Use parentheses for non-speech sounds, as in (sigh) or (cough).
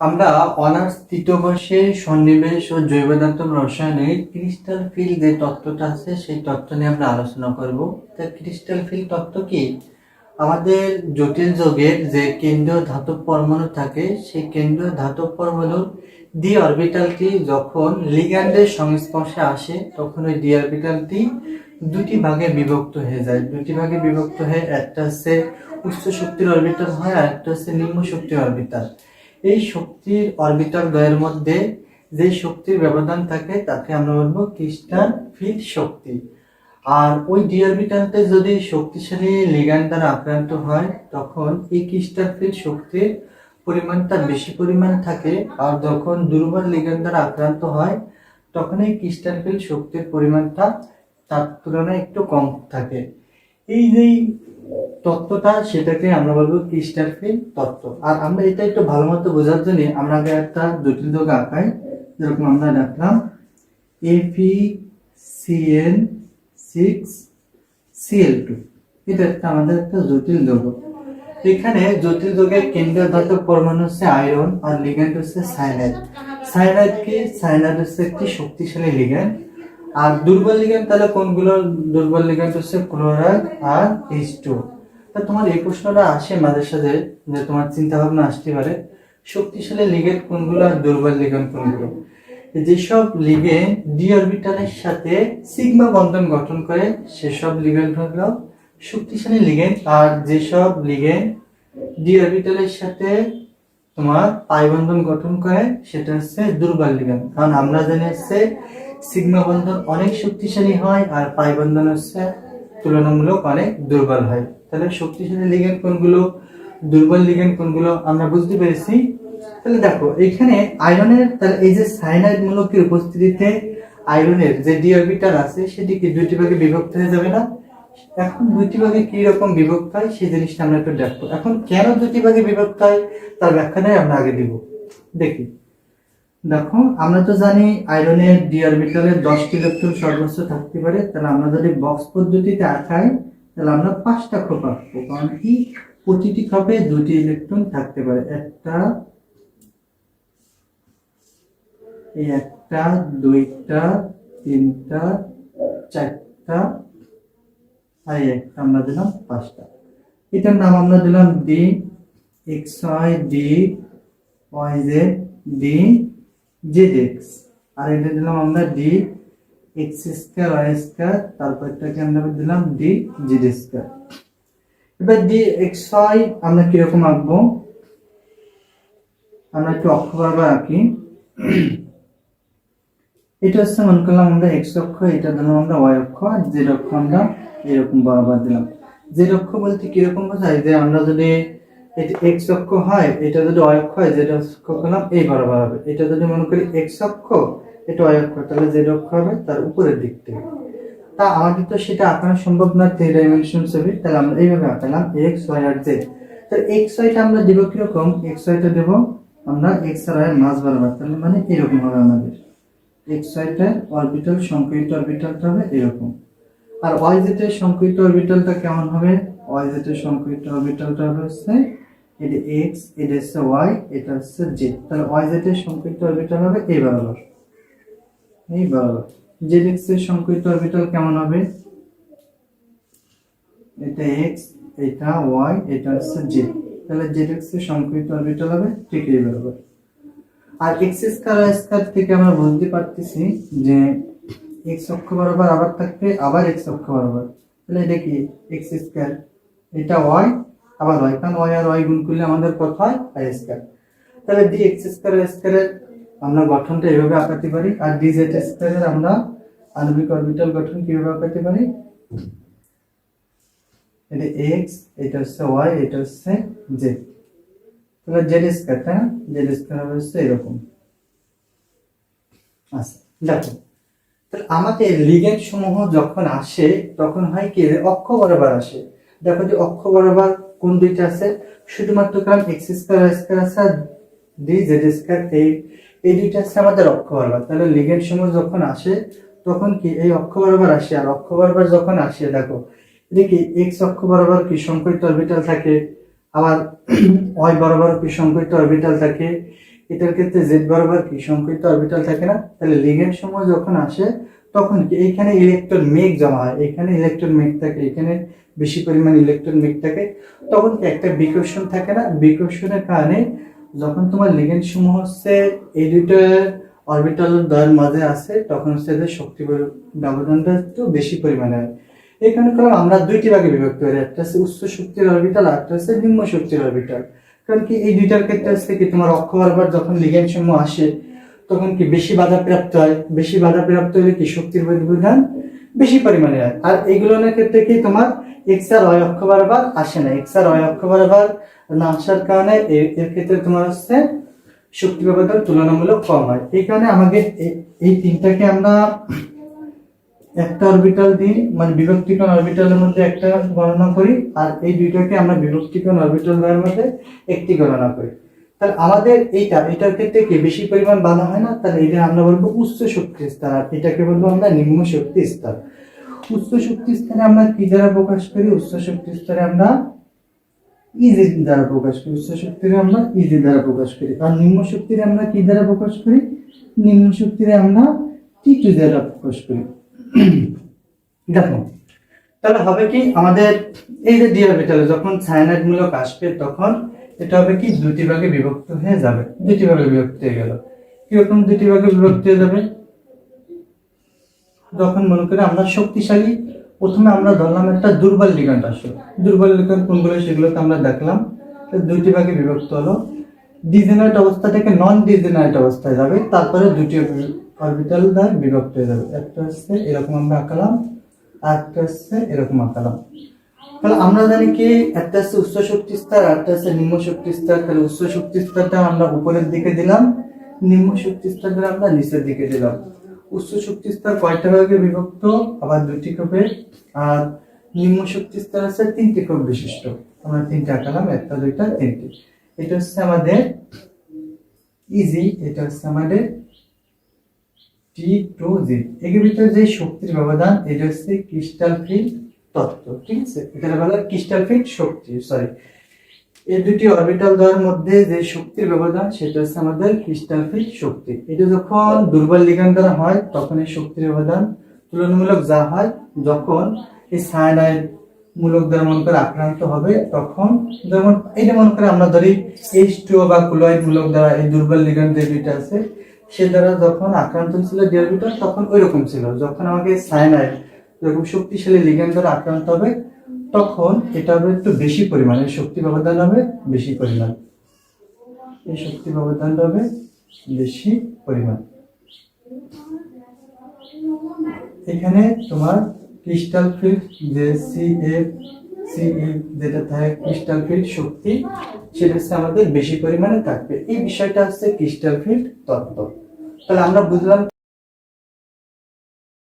আমরা অনার্স তৃতীয় বর্ষে সন্নিবেশ ও জৈবদাত্মক রসায়নে ক্রিস্টাল ফিল যে তত্ত্বটা আছে, সেই তত্ত্ব নিয়ে আমরা আলোচনা করব। তা ক্রিস্টাল ফিল তত্ত্ব কি? আমাদের জটিল যোগের যে কেন্দ্রীয় ধাতব পরমাণু থাকে, সেই কেন্দ্রীয় ধাতব পরমাণুর ডি অরবিটালটি যখন লিগ্যান্ডের সংস্পর্শে আসে, তখন ওই ডি অরবিটালটি দুটি ভাগে বিভক্ত হয়ে যায়। দুটি ভাগে বিভক্ত হয়ে একটা হচ্ছে উচ্চ শক্তির অরবিটাল হয় আর একটা হচ্ছে নিম্ন শক্তির অরবিটাল এই শক্তির অরবিটাল দ্বয়ের মধ্যে যে শক্তির ব্যবধান থাকে, তাকে আমরা বলব ক্রিস্টাল ফিল্ড শক্তি। আর ওই ডি অরবিটালতে যদি শক্তিশালী লিগ্যান্ড দ্বারা আক্রান্ত হয়, তখন এই খ্রিস্টান ফিল্ড শক্তির পরিমাণটা বেশি পরিমাণ থাকে। আর যখন দুর্বল লিগ্যান্ড দ্বারা আক্রান্ত হয়, তখন এই ক্রিস্টাল ফিল্ড শক্তির পরিমাণটা তার তুলনায় একটু কম থাকে। এই যেই তত্ত্বটা সেটাকে আমরা বলব ক্রিস্টাল ফিল তত্ত্ব। আর আমরা এটা একটু ভালো মতো বোঝার জন্য আমরা আগে একটা জটিল যোগ আঁকাই, যেরকম আমরা সিএন সিক্স সিএল টু এটা একটা আমাদের একটা জটিল যোগ। এখানে জটিল কেন্দ্রীয় ধাতব পরমাণু হচ্ছে আয়রন আর লিগ্যান্ড হচ্ছে সাইনাইড সাইনাইড কি সাইনাইড হচ্ছে একটি শক্তিশালী লিগ্যান্ড আর দুর্বল লিগ্যান্ড তাহলে কোনগুলো দুর্বল লিগ্যান্ড হচ্ছে ক্লোরাইড আর এইচ টু তা তোমার এই প্রশ্নটা আসে মাঝে সাথে যে তোমার চিন্তা ভাবনা আসতে পারে। শক্তিশালী লিগেন্ড কোনগুলো আর দুর্বল লিগেন্ড কোনগুলো? যেসব লিগে ডি অরবিটালের সাথে সিগমা বন্ধন গঠন করে, সেসব লিগেন্ড হলো শক্তিশালী লিগেন্ড। আর যেসব লিগে ডি অরবিটালের সাথে তোমার পাই বন্ধন গঠন করে, সেটা হচ্ছে দুর্বল লিগেন্ড। কারণ আমরা জানি হচ্ছে সিগমা বন্ধন অনেক শক্তিশালী হয় আর পাই বন্ধন হচ্ছে তুলনামূলক অনেক দুর্বল হয়। তাহলে শক্তিশালী লিগেন্ড কোনগুলো, দুর্বল লিগেন্ড কোনগুলো আমরা বুঝতে পেরেছি? তাহলে দেখো, এখানে আয়রনের, তাহলে এই যে সাইনাইড মূলকের উপস্থিতিতে আয়রনের যে ডি আছে সেটি কি দুইটি ভাগে বিভক্ত হয়ে যাবে না। এখন দুইটি ভাগে কি রকম বিভক্ত হয়, সেই জিনিসটা আমরা একটু দেখব। এখন কেন দুটি ভাগে বিভক্ত হয়, তার ব্যাখ্যাটাই আমরা আগে দিব। দেখি। দেখো, আমরা তো জানি আয়রনের ডি অরবিটালে দশটি ইলেকট্রন সর্বোচ্চ থাকতে পারে, তাহলে আমরা যদি বক্স পদ্ধতিতে আঁকাই, তাহলে আমরা পাঁচটা খোপ আঁকবো, কারণ কি? প্রতিটি খোপে দুটি ইলেকট্রন থাকতে পারে, একটা একটা, দুইটা, তিনটা, চারটা, আর একটা আমরা দিলাম পাঁচটা। এটার নাম আমরা দিলাম D X Y D Y Z D Z আর এটা দিলাম আমরা ডি এক্স স্কোয়ার ওয়াই তারপর এটাকে আমরা দিলাম ডি জেড স্কোয়ার এবার ডি এক্স ওয়াই আমরা কীরকম আঁকবো? আমরা একটু অক্ষ বরাবর আঁকি। এটা হচ্ছে মনে করলাম আমরা এক্স অক্ষ, এটা দিলাম আমরা ওয়াই অক্ষ, আর জেড অক্ষ আমরা এরকম বরাবর দিলাম। জেড অক্ষ বলতে কীরকম বোঝায়? যে আমরা যদি এটা এক্স অক্ষ হয়, এটা যদি অক্ষ হয় জেড অক্ষ করলাম এই বরাবর হবে। এটা যদি মনে করি এক্স অক্ষ, এটা অক্ষ, তাহলে জেড অক্ষ হবে তার উপরের দিক থেকে। তা আমাদের তো সেটা আঁকানো সম্ভব না থ্রি ডাইমেনশন ছবি তাহলে আমরা এইভাবে আঁকালাম এক্স ওয়াই আর জেড তো এক্স ওয়াইটা আমরা দেবো কীরকম? এক্স ওয়াইটা দেবো আমরা এক্স আর ওয়াই মাঝ বরাবর, তাহলে মানে এরকম হবে আমাদের। এক্স ওয়াইটা অরবিটাল সংকরিত অরবিটালটা হবে এরকম। আর ওয়াই জেটের সংকরিত অরবিটালটা কেমন হবে? ওয়াই জেটের সংকরিত অরবিটালটা হবে হচ্ছে এটা এক্স এটা হচ্ছে ওয়াই এটা হচ্ছে জেড তাহলে ওয়াই জেটের সংকরিত অরবিটাল হবে এই বরাবর। এই বরাবর। জেড এক্সের সংকরিত অরবিটাল কেমন হবে? এটা এক্স এটা ওয়াই এটা হচ্ছে জেড তাহলে জেড এক্সের সংকরিত অরবিটাল হবে ঠিক এই বরাবর। আর এক্স স্কয়ার ওয়াই স্কয়ার থেকে আমরা বুঝতে পারতেছি যে এক্স অক্ষ বরাবর আবার থাকবে আবার এক্স অক্ষ বরাবর। তাহলে এটা কি? এক্স স্কয়ার এটা ওয়াই আবার ওয়াই কারণ ওয়াই আর ওয়াই গুণ করলে আমাদের কত হয়? আই স্কয়ার তাহলে ডি এক্স স্কয়ার স্কয়ারের আমরা গঠনটা এভাবে আঁকাতে পারি, আর ডি জেড স্কয়ারের আমরা আণবিক অরবিটাল গঠন কীভাবে আঁকাতে পারি? এটা এক্স এটা হচ্ছে ওয়াই এটা হচ্ছে জেড তাহলে জেড স্কয়ার তাই না জেড স্কয়ার হবে হচ্ছে এরকম। আচ্ছা দেখো। তাহলে আমাদের লিগেন্ড সমূহ যখন আসে, তখন হয় কি? অক্ষ বরাবর আসে। দেখো যে অক্ষ বরাবর কোন দুইটা আছে? শুধুমাত্র কারণ এক্স স্কয়ার স্কয়ার আছে আর ডি জেড স্কয়ার এই এই দুইটা আছে আমাদের অক্ষ বরাবর। তাহলে লিগেন্ড সমূহ যখন আসে, তখন কি এই অক্ষ বরাবর আসে? আর অক্ষ বরাবর যখন আসে, দেখো দেখি এক্স অক্ষ বরাবর কি সংকরিত অরবিটাল থাকে? আবার (clears throat) ওয়াই বরাবর কি সংকরিত অরবিটাল থাকে? এটার ক্ষেত্রে জেড বরাবর কি সংকৃত অরবিটাল থাকে না? তাহলে লিগেন্ড সমূহ যখন আসে, তখন কি এইখানে ইলেকট্রন মেঘ জমা হয়। এখানে ইলেকট্রন মেঘ থাকে, এখানে বেশি পরিমাণ ইলেকট্রন মেঘ থাকে, তখন একটা বিকর্ষণ থাকে না। বিকর্ষণের কারণে যখন তোমার লিগেন্ড সমূহ হচ্ছে এই দুটো অরবিটাল দ্বয়ের মাঝে আসে তখন হচ্ছে এদের শক্তি ব্যবধানটা একটু বেশি পরিমাণে হয়। এখানে কারণ আমরা দুইটি ভাগে বিভক্ত করি, একটা হচ্ছে উচ্চ শক্তির অরবিটাল আর একটা হচ্ছে নিম্ন শক্তির অরবিটাল কারণ কি এই দুইটার ক্ষেত্রে হচ্ছে কি তোমার অক্ষ বরাবর যখন লিগেন্ড সমূহ আসে, তখন কি বেশি বাধা প্রাপ্ত হয়? বেশি বাধা প্রাপ্ত হলে কি শক্তির ব্যবধান বেশি পরিমাণে হয়। আর এইগুলোর ক্ষেত্রে কি তোমার এক্স আর অক্ষ বরাবর আসে না। এক্স আর অক্ষ বরাবর না আসার কারণে এর ক্ষেত্রে তোমার হচ্ছে শক্তি ব্যবধান তুলনামূলক কম হয়। এই কারণে আমাদের এই তিনটাকে আমরা একটা অরবিটাল দিই মানে বিভক্তিকোণ অরবিটালের মধ্যে একটা গণনা করি, আর এই দুইটাকে আমরা বিভক্তিকোণ অরবিটাল মধ্যে একটি গণনা করি। তাহলে আমাদের এইটা, এটার ক্ষেত্রে কি বেশি পরিমাণ বাধা হয় না? তাহলে এটা আমরা বলব উচ্চ শক্তি স্তর। আর এটাকে বলব আমরা নিম্ন শক্তি স্তর। উচ্চ শক্তি স্তরে আমরা কি দ্বারা প্রকাশ করি? উচ্চ শক্তি স্তরে আমরা ইজি দ্বারা প্রকাশ করি। উচ্চ শক্তিরে আমরা ইজি দ্বারা প্রকাশ করি। আর নিম্ন শক্তিরে আমরা কি দ্বারা প্রকাশ করি? নিম্ন শক্তিরে আমরা টি টু দ্বারা প্রকাশ করি। দেখো, তাহলে হবে কি? আমাদের এই যে ডি অরবিটালে যখন সায়ানাইড মূলক আসবে, তখন এটা হবে কি? দুটি ভাগে বিভক্ত হয়ে যাবে। দুটি ভাগে বিভক্ত হয়ে গেল। কীরকম দুটি ভাগে বিভক্ত হয়ে যাবে? যখন মনে করি আমরা শক্তিশালী, প্রথমে আমরা ধরলাম একটা দুর্বল লিগান্ড আসলো। দুর্বল লিগান্ড কোনগুলো? সেগুলোকে আমরা দেখলাম। দুটি ভাগে বিভক্ত হলো। ডিজেনারেট অবস্থা থেকে নন ডিজেনারেট অবস্থায় যাবে। তারপরে দুটি অরবিটাল দ্বারা বিভক্ত হয়ে যাবে। একটা হচ্ছে এরকম আমরা আঁকালাম, আর একটা হচ্ছে এরকম আঁকালাম। তাহলে আমরা জানি কি? একটা হচ্ছে উচ্চ শক্তি স্তর, আর একটা হচ্ছে নিম্ন শক্তি স্তর। তাহলে উচ্চ শক্তি স্তরটা আমরা উপরের দিকে দিলাম, নিম্ন শক্তি স্তরটা আমরা নিচের দিকে দিলাম। উচ্চ শক্তি স্তর কয়টা ভাগে বিভক্ত? আবার দুটি কোপে আর নিম্ন শক্তি স্তর আছে তিনটি কোপ বিশিষ্ট। আমরা তিনটে আঁকালাম, একটা, দুইটা, তিনটি। এটা হচ্ছে আমাদের ইজি এটা হচ্ছে আমাদের টি টু জি এর ভিতরে যে শক্তির ব্যবধান, এটা হচ্ছে ক্রিস্টাল ফিল্ড তত্ত্ব ঠিক আছে? এটা বলা ক্রিস্টাল শক্তি সরি এই দুটি অরবিটাল দ্বয়ের মধ্যে যে শক্তির ব্যবধান, সেটা হচ্ছে আমাদের ক্রিস্টাল ফিল্ড শক্তি। এটা যখন দুর্বল লিগান দ্বারা হয়, তখন এই শক্তির ব্যবধান তুলনামূলক যা হয়, যখন এই সায়ানাইড মূলক দ্বারা মনে করে আক্রান্ত হবে, তখন যেমন এটা মনে করে আমরা ধরি এইচ টু বা ক্লোরাইড মূলক দ্বারা এই দুর্বল লিগান যে আছে, সে দ্বারা যখন আক্রান্ত ছিল ডিয়ারবিটাল তখন ওই রকম ছিল। যখন আমাকে সায়ানাইড এরকম শক্তিশালী লিগ্যান্ড দ্বারা আক্রান্ত হবে, তখন এটা হবে একটু বেশি পরিমাণে শক্তি ব্যবধান হবে বেশি পরিমাণ। এই শক্তি ব্যবধানটা হবে বেশি পরিমাণ। এখানে তোমার ক্রিস্টাল ফিল্ড যে সি এফ সি যেটা থাকে ক্রিস্টাল ফিল্ড শক্তি, সেটা হচ্ছে আমাদের বেশি পরিমাণে থাকবে। এই বিষয়টা হচ্ছে ক্রিস্টাল ফিল্ড তত্ত্ব। তাহলে আমরা বুঝলাম